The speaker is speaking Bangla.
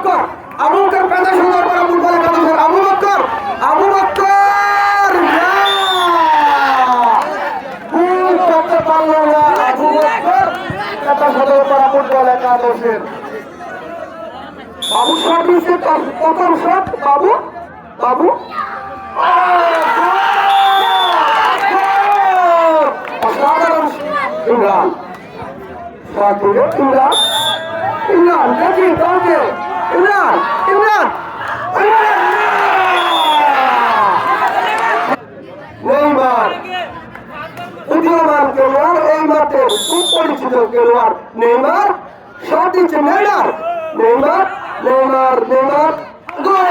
বক্কর আবু বক্কর পেদা সুন্দর করে ফুটবলে কাজ আবু বক্কর আবু বক্কর গোল করতে পারল না আবু বক্কর পেদা সুন্দর করে ফুটবলে কাজ বাবু শট নিচ্ছে প্রথম শট বাবু বাবু। অসাধারণ। ইমরান। ইমরান। ইমরান, দেখি কাউকে উদীয়মান খেলোয়াড় এই মাঠে খুব পরিচিত খেলোয়াড় নেইমার শট দিচ্ছে Neymar Neymar Neymar Neymar, goal!